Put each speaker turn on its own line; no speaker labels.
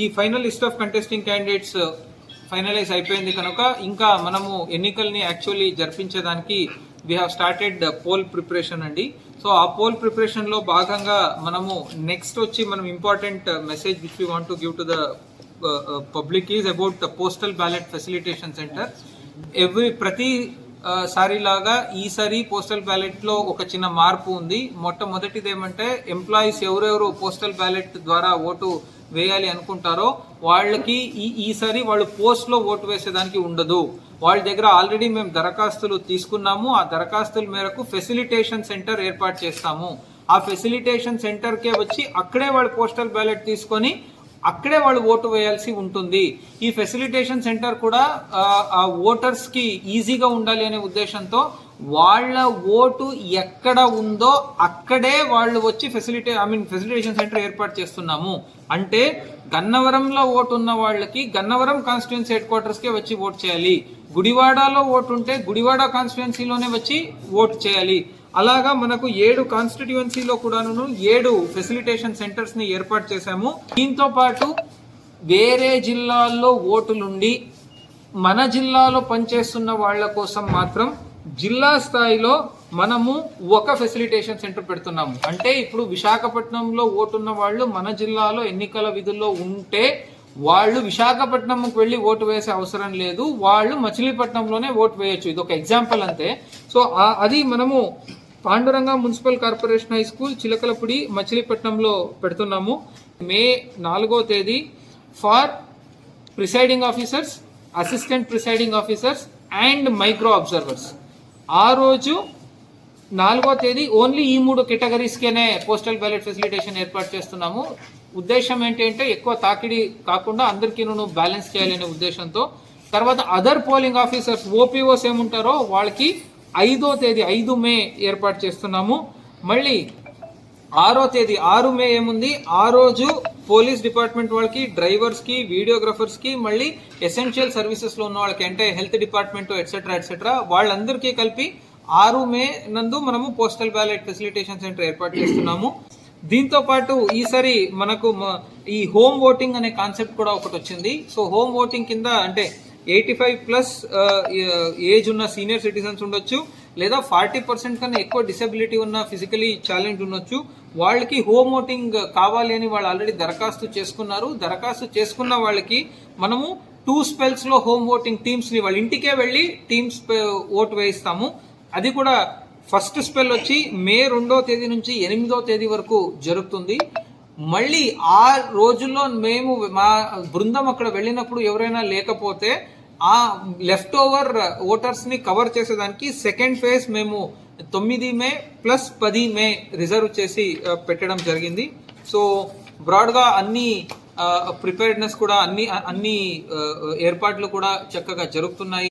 ఈ final list of contesting candidates finalise అయిపోయింది కనుక ఇంకా మనము ఎన్నికల్ని actually జరిపించేదానికి we have started poll preparation అండి. సో ఆ పోల్ ప్రిపరేషన్లో భాగంగా మనము నెక్స్ట్ వచ్చి మనం important message which we want to give to the public is about the postal ballot facilitation centre every ప్రతి uh, సారిలాగా ఈసారి పోస్టల్ బ్యాలెట్లో ఒక చిన్న మార్పు ఉంది. మొట్టమొదటిది ఏమంటే ఎంప్లాయీస్ ఎవరెవరు పోస్టల్ బ్యాలెట్ ద్వారా ఓటు వేయాలి అనుకుంటారో వాళ్ళకి ఈ ఈసారి వాళ్ళు పోస్ట్లో ఓటు వేసేదానికి ఉండదు. వాళ్ళ దగ్గర ఆల్రెడీ మేము దరఖాస్తులు తీసుకున్నాము. ఆ దరఖాస్తుల మేరకు ఫెసిలిటేషన్ సెంటర్ ఏర్పాటు చేస్తాము. ఆ ఫెసిలిటేషన్ సెంటర్కే వచ్చి అక్కడే వాళ్ళు పోస్టల్ బ్యాలెట్ తీసుకొని అక్కడే వాళ్ళు ఓటు వేయాల్సి ఉంటుంది. ఈ ఫెసిలిటేషన్ సెంటర్ కూడా ఆ, ఈజీగా ఉండాలి అనే ఉద్దేశంతో వాళ్ళ ఓటు ఎక్కడ ఉందో అక్కడే వాళ్ళు వచ్చి facilitate I mean facilitation centre ఏర్పాటు చేస్తున్నాము. అంటే గన్నవరంలో ఓటు ఉన్న వాళ్ళకి గన్నవరం కాన్స్టిట్యున్సీ హెడ్ క్వార్టర్స్కే వచ్చి ఓట్ చేయాలి. గుడివాడలో ఓటు ఉంటే గుడివాడ కాన్స్టిట్యున్సీలోనే వచ్చి ఓటు చేయాలి. అలాగా మనకు ఏడు కాన్స్టిట్యుయెన్సీలో కూడాను ఏడు ఫెసిలిటేషన్ సెంటర్స్ని ఏర్పాటు చేశాము. దీంతో పాటు వేరే జిల్లాల్లో ఓటులుండి మన జిల్లాలో పనిచేస్తున్న వాళ్ళ కోసం మాత్రం జిల్లా స్థాయిలో మనము ఒక ఫెసిలిటేషన్ సెంటర్ పెడుతున్నాము. అంటే ఇప్పుడు విశాఖపట్నంలో ఓటున్న వాళ్ళు మన జిల్లాలో ఎన్నికల విధుల్లో ఉంటే వాళ్ళు విశాఖపట్నంకి వెళ్ళి ఓటు వేసే అవసరం లేదు. వాళ్ళు మచిలీపట్నంలోనే ఓటు వేయొచ్చు. ఇది ఒక ఎగ్జాంపుల్ అంతే. సో అది మనము Panduranga municipal corporation high school Chilakalapudi మచిలీపట్నంలో పెడుతున్నాము. మే నాలుగో తేదీ for presiding officers assistant presiding officers and micro observers. ఆ రోజు నాలుగో తేదీ ఓన్లీ ఈ మూడు కేటగిరీస్కేనే పోస్టల్ బ్యాలెట్ ఫెసిలిటేషన్ ఏర్పాటు చేస్తున్నాము. ఉద్దేశం ఏంటంటే ఎక్కువ తాకిడి కాకుండా అందరికీ నువ్వు బ్యాలెన్స్ చేయాలనే ఉద్దేశంతో. తర్వాత అదర్ పోలింగ్ ఆఫీసర్స్ ఓపీఓస్ ఏముంటారో వాళ్ళకి ఐదో తేదీ ఐదు మే ఏర్పాటు చేస్తున్నాము. మళ్ళీ ఆరో తేదీ ఆరు మే ఏముంది? ఆ రోజు పోలీస్ డిపార్ట్మెంట్ వాళ్ళకి డ్రైవర్స్కి కి మళ్ళీ ఎసెన్షియల్ సర్వీసెస్లో ఉన్న వాళ్ళకి అంటే హెల్త్ డిపార్ట్మెంట్ ఎట్సెట్రా ఎట్సెట్రా వాళ్ళందరికీ కలిపి ఆరు మే నందు మనము పోస్టల్ బ్యాలెట్ ఫెసిలిటేషన్ సెంటర్ ఏర్పాటు చేస్తున్నాము. దీంతో పాటు ఈసారి మనకు ఈ హోమ్ ఓటింగ్ అనే కాన్సెప్ట్ కూడా ఒకటి వచ్చింది. సో హోమ్ ఓటింగ్ కింద అంటే ఎయిటీ ఫైవ్ ప్లస్ ఏజ్ ఉన్న సీనియర్ సిటిజన్స్ ఉండొచ్చు. లేదా ఫార్టీ పర్సెంట్ కన్నా ఎక్కువ డిసెబిలిటీ ఉన్న ఫిజికలీ ఛాలెంజ్ ఉండొచ్చు. వాళ్ళకి హోమ్ ఓటింగ్ కావాలి అని వాళ్ళు ఆల్రెడీ దరఖాస్తు చేసుకున్నారు. దరఖాస్తు చేసుకున్న వాళ్ళకి మనము టూ స్పెల్స్లో హోమ్ ఓటింగ్ టీమ్స్ని వాళ్ళ ఇంటికే వెళ్ళి టీమ్స్ ఓటు వేయిస్తాము. అది కూడా ఫస్ట్ స్పెల్ వచ్చి మే రెండో తేదీ నుంచి ఎనిమిదో తేదీ వరకు జరుగుతుంది. మళ్ళీ ఆ రోజుల్లో మేము మా బృందం అక్కడ వెళ్ళినప్పుడు ఎవరైనా లేకపోతే ఆ లెఫ్ట్ ఓవర్ ఓటర్స్ని కవర్ చేసేదానికి సెకండ్ ఫేజ్ మేము తొమ్మిది మే ప్లస్ పది మే రిజర్వ్ చేసి పెట్టడం జరిగింది. సో బ్రాడ్గా అన్ని ప్రిపేర్డ్నెస్ కూడా అన్ని అన్ని ఏర్పాట్లు కూడా చక్కగా జరుగుతున్నాయి.